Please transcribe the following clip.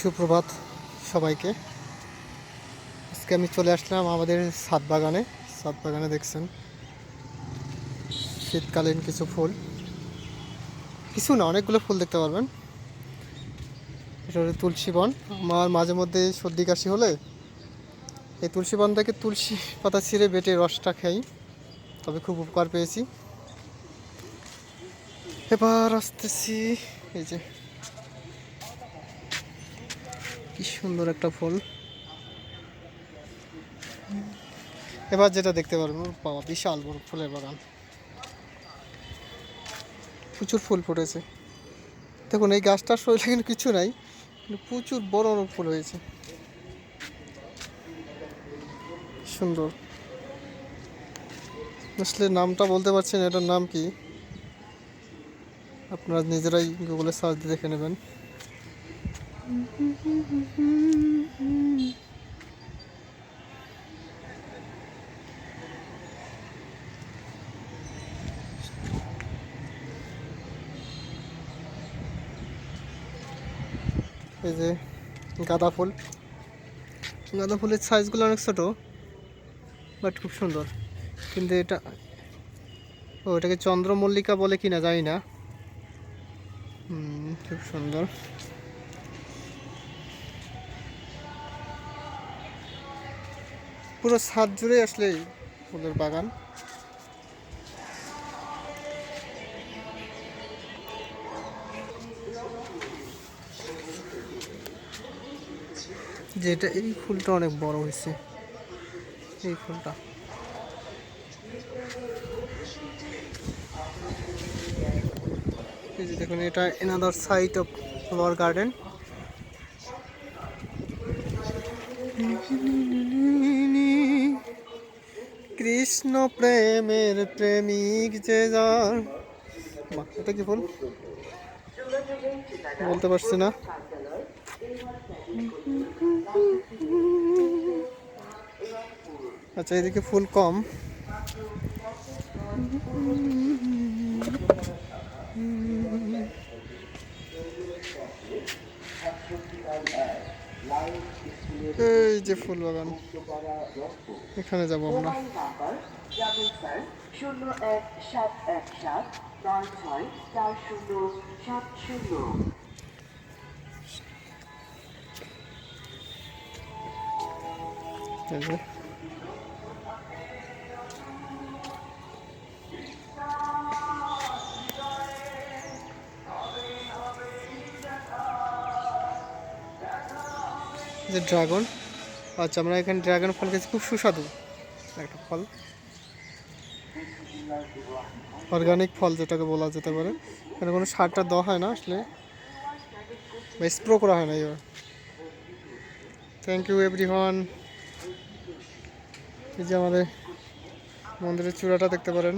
সুপ্রভাত সবাইকে। আজকে আমি চলে আসলাম আমাদের সাত বাগানে। সাত বাগানে দেখছেন, শীতকালীন কিছু ফুল। কিছু না, অনেকগুলো ফুল দেখতে পারবেন। এটা তুলসী বন। আমার মাঝে মধ্যে সর্দি কাশি হলে এই তুলসী বন থেকে তুলসী পাতা ছিঁড়ে বেটে রসটা খাই। তবে খুব উপকার পেয়েছি। এবার আসতেছি, এই যে কি সুন্দর একটা ফুল। এবার যেটা দেখতে পারবেন ওর বাবা, বিশাল বড় ফুলের বাগান। প্রচুর ফুল ফুটেছে। দেখুন, এই গাছটার শরীরে কিন্তু কিছু নাই, কিন্তু প্রচুর বড় বড় ফুল হয়েছে। সুন্দর। আসলে নামটা বলতে পারছি না, এটার নাম কি? আপনারা নিজেরাই গুগলে সার্চ দিয়ে দেখে নেবেন। এই যে গাঁদা ফুল। গাঁদা ফুলের সাইজগুলো অনেক ছোট বাট খুব সুন্দর। কিন্তু এটা, ও, এটাকে চন্দ্রমল্লিকা বলে কিনা, জানি না। খুব সুন্দর। পুরো ছাদ জুড়ে আসলে ফুলের বাগান। যেটা এই ফুলটা অনেক বড় হয়েছে। এই ফুলটা। দেখুন, এটা another side of flower garden Krishna প্রেমের প্রেমিক যে যার। এটা কি ফুল বলতে পারছি না। আচ্ছা এদিকে ফুল কম। এই যে ফুল বাগান। এখানে যাব আমরা। মোবাইল নাম্বার যে ড্রাগন। আচ্ছা আমরা এখানে ড্রাগন ফল খেয়েছি, খুব সুস্বাদু। একটা ফল। অর্গানিক ফল যেটাকে বলা যেতে পারে। এখানে কোনো সারটা দেওয়া হয় না আসলে। বা স্প্রো করা হয় না এবার থ্যাংক ইউ এভরিওয়ান এই যে আমাদের মন্দিরের চূড়াটা দেখতে পারেন।